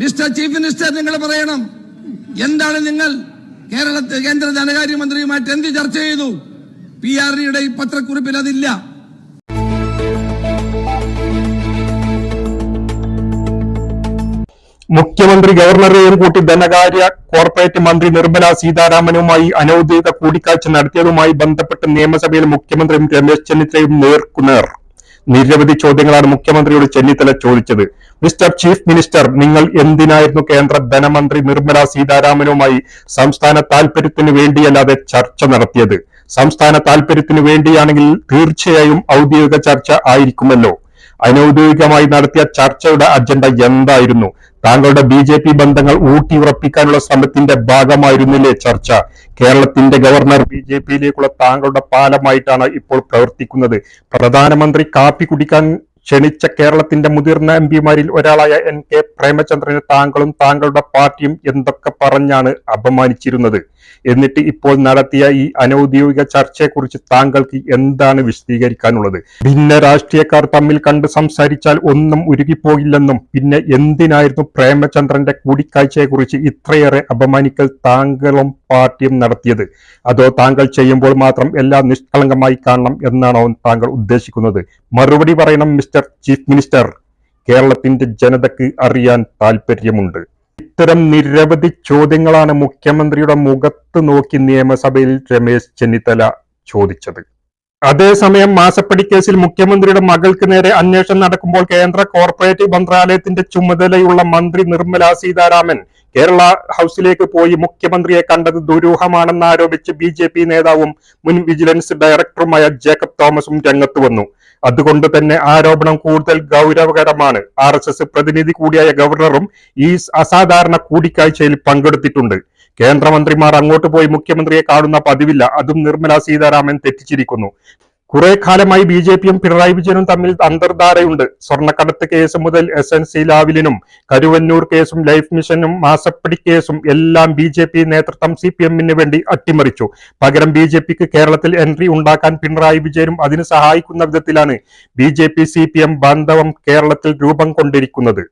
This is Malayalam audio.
മിസ്റ്റർ ചീഫ് മിനിസ്റ്റർ നിങ്ങൾ പറയണം. എന്താണ് നിങ്ങൾ കേരളത്തിൽ കേന്ദ്ര ധനകാര്യമന്ത്രിയുമായിട്ട് എന്ത് ചർച്ച ചെയ്തു? പി ആർ ഡിയുടെ ഈ പത്രക്കുറിപ്പിൽ അതില്ല. മുഖ്യമന്ത്രി ഗവർണറെയും കൂട്ടി ധനകാര്യ കോർപ്പറേറ്റ് മന്ത്രി നിർമ്മല സീതാരാമനുമായി അനൌദ്യോഗിക കൂടിക്കാഴ്ച നടത്തിയതുമായി ബന്ധപ്പെട്ട് നിയമസഭയിൽ മുഖ്യമന്ത്രിയും രമേശ് ചെന്നിത്തലയും നേർക്കുനേർ. നിരവധി ചോദ്യങ്ങളാണ് മുഖ്യമന്ത്രിയോട് ചെന്നിത്തല ചോദിച്ചത്. മിസ്റ്റർ ചീഫ് മിനിസ്റ്റർ നിങ്ങൾ എന്തിനായിരുന്നു കേന്ദ്ര ധനമന്ത്രി നിർമ്മല സീതാരാമനുമായി സംസ്ഥാന താൽപര്യത്തിനു വേണ്ടിയല്ലാതെ ചർച്ച നടത്തിയത്? സംസ്ഥാന താൽപര്യത്തിനു വേണ്ടിയാണെങ്കിൽ തീർച്ചയായും ഔദ്യോഗിക ചർച്ച ആയിരിക്കുമല്ലോ. അനൌദ്യോഗികമായി നടത്തിയ ചർച്ചയുടെ അജണ്ട എന്തായിരുന്നു? താങ്കളുടെ ബി ജെ പി ബന്ധങ്ങൾ ഊട്ടിയുറപ്പിക്കാനുള്ള ശ്രമത്തിന്റെ ഭാഗമായിരുന്നില്ലേ ചർച്ച? കേരളത്തിന്റെ ഗവർണർ ബി ജെ പിയിലേക്കുള്ള താങ്കളുടെ പാലമായിട്ടാണ് ഇപ്പോൾ പ്രവർത്തിക്കുന്നത്. പ്രധാനമന്ത്രി കാപ്പി കുടിക്കാൻ ക്ഷണിച്ച കേരളത്തിന്റെ മുതിർന്ന എം പിമാരിൽ ഒരാളായ എൻ കെ പ്രേമചന്ദ്രനെ താങ്കളും താങ്കളുടെ പാർട്ടിയും എന്തൊക്കെ പറഞ്ഞാണ് അപമാനിച്ചിരുന്നത്? എന്നിട്ട് ഇപ്പോൾ നടത്തിയ ഈ അനൌദ്യോഗിക ചർച്ചയെക്കുറിച്ച് താങ്കൾക്ക് എന്താണ് വിശദീകരിക്കാനുള്ളത്? ഭിന്ന രാഷ്ട്രീയക്കാർ തമ്മിൽ കണ്ട് സംസാരിച്ചാൽ ഒന്നും ഉരുകിപ്പോകില്ലെന്നും പിന്നെ എന്തിനായിരുന്നു പ്രേമചന്ദ്രന്റെ കൂടിക്കാഴ്ചയെക്കുറിച്ച് ഇത്രയേറെ അപമാനിക്കൽ താങ്കളും പാർട്ടിയും നടത്തിയത്? അതോ താങ്കൾ ചെയ്യുമ്പോൾ മാത്രം എല്ലാം നിഷ്കളങ്കമായി കാണണം എന്നാണോ താങ്കൾ ഉദ്ദേശിക്കുന്നത്? മറുപടി പറയണം മിസ്റ്റർ ചീഫ് മിനിസ്റ്റർ. കേരളത്തിന്റെ ജനതയ്ക്ക് അറിയാൻ താല്പര്യമുണ്ട് ഇത്തരം നിരവധി ചോദ്യങ്ങളാണ് മുഖ്യമന്ത്രിയുടെ മുഖത്ത് നോക്കി നിയമസഭയിൽ രമേശ് ചെന്നിത്തല ചോദിച്ചത്. അതേസമയം മാസപ്പടി കേസിൽ മുഖ്യമന്ത്രിയുടെ മകൾക്ക് നേരെ അന്വേഷണം നടക്കുമ്പോൾ കേന്ദ്ര കോർപ്പറേറ്റ് മന്ത്രാലയത്തിന്റെ ചുമതലയുള്ള മന്ത്രി നിർമ്മല സീതാരാമൻ കേരള ഹൗസിലേക്ക് പോയി മുഖ്യമന്ത്രിയെ കണ്ടത് ദുരൂഹമാണെന്ന് ആരോപിച്ച് ബി നേതാവും മുൻ വിജിലൻസ് ഡയറക്ടറുമായ ജേക്കബ് തോമസും രംഗത്ത് വന്നു. അതുകൊണ്ട് തന്നെ ആരോപണം കൂടുതൽ ഗൗരവകരമാണ്. ആർ എസ് എസ് പ്രതിനിധി കൂടിയായ ഗവർണറും ഈ അസാധാരണ കൂടിക്കാഴ്ചയിൽ പങ്കെടുത്തിട്ടുണ്ട്. കേന്ദ്രമന്ത്രിമാർ അങ്ങോട്ട് പോയി മുഖ്യമന്ത്രിയെ കാണുന്ന പതിവില്ല. അതും നിർമ്മല സീതാരാമൻ തെറ്റിച്ചിരിക്കുന്നു. കുറെ കാലമായി ബി ജെ പിയും പിണറായി വിജയനും തമ്മിൽ അന്തർധാരയുണ്ട്. സ്വർണക്കടത്ത് കേസ് മുതൽ എസ് എൻ സി ലാവിലിനും കരുവന്നൂർ കേസും ലൈഫ് മിഷനും മാസപ്പടി കേസും എല്ലാം ബി ജെ പി നേതൃത്വം സി പി എമ്മിന് വേണ്ടി അട്ടിമറിച്ചു. പകരം ബി ജെ പിക്ക് കേരളത്തിൽ എൻട്രി ഉണ്ടാക്കാൻ പിണറായി വിജയനും അതിന് സഹായിക്കുന്ന വിധത്തിലാണ് B J P C P M ബാന്ധവം കേരളത്തിൽ രൂപം കൊണ്ടിരിക്കുന്നത്.